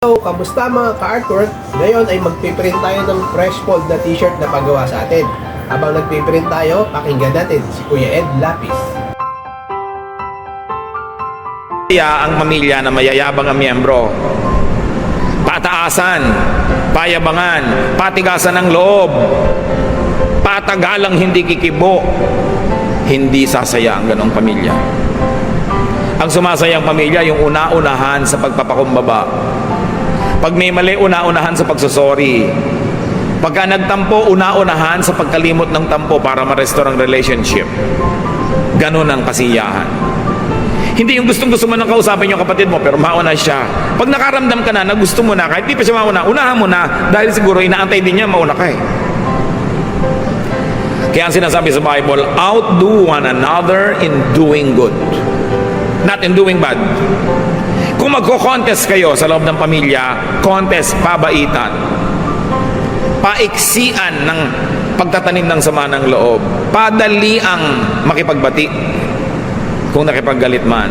Hello, kamusta mga ka-artwork? Ngayon ay magpiprint tayo ng fresh fold na t-shirt na pagawa sa atin. Habang nagpiprint tayo, pakinggan natin si Kuya Ed Lapis. Kaya ang pamilya na mayayabang ang miyembro. Pataasan, payabangan, patigasan ng loob, patagalang hindi kikibo, hindi sasaya ang ganong pamilya. Ang sumasayang pamilya, yung una-unahan sa pagpapakumbaba. Pag may mali, una-unahan sa pagsusori. Pagka nagtampo, una-unahan sa pagkalimot ng tampo para ma-restore ang relationship. Ganon ang kasiyahan. Hindi yung gustong gusto mo nang kausapin yung kapatid mo pero mauna siya. Pag nakaramdam ka na na gusto mo na kahit di pa siya mauna, unahan mo na dahil siguro inaantay din niya mauna ka eh. Kaya ang sinasabi sa Bible, outdo one another in doing good. Not in doing bad. Kung magko-contest kayo sa loob ng pamilya, contest, pabaitan, paiksian ng pagtatanim ng sama ng loob, padali ang makipagbati kung nakipaggalit man.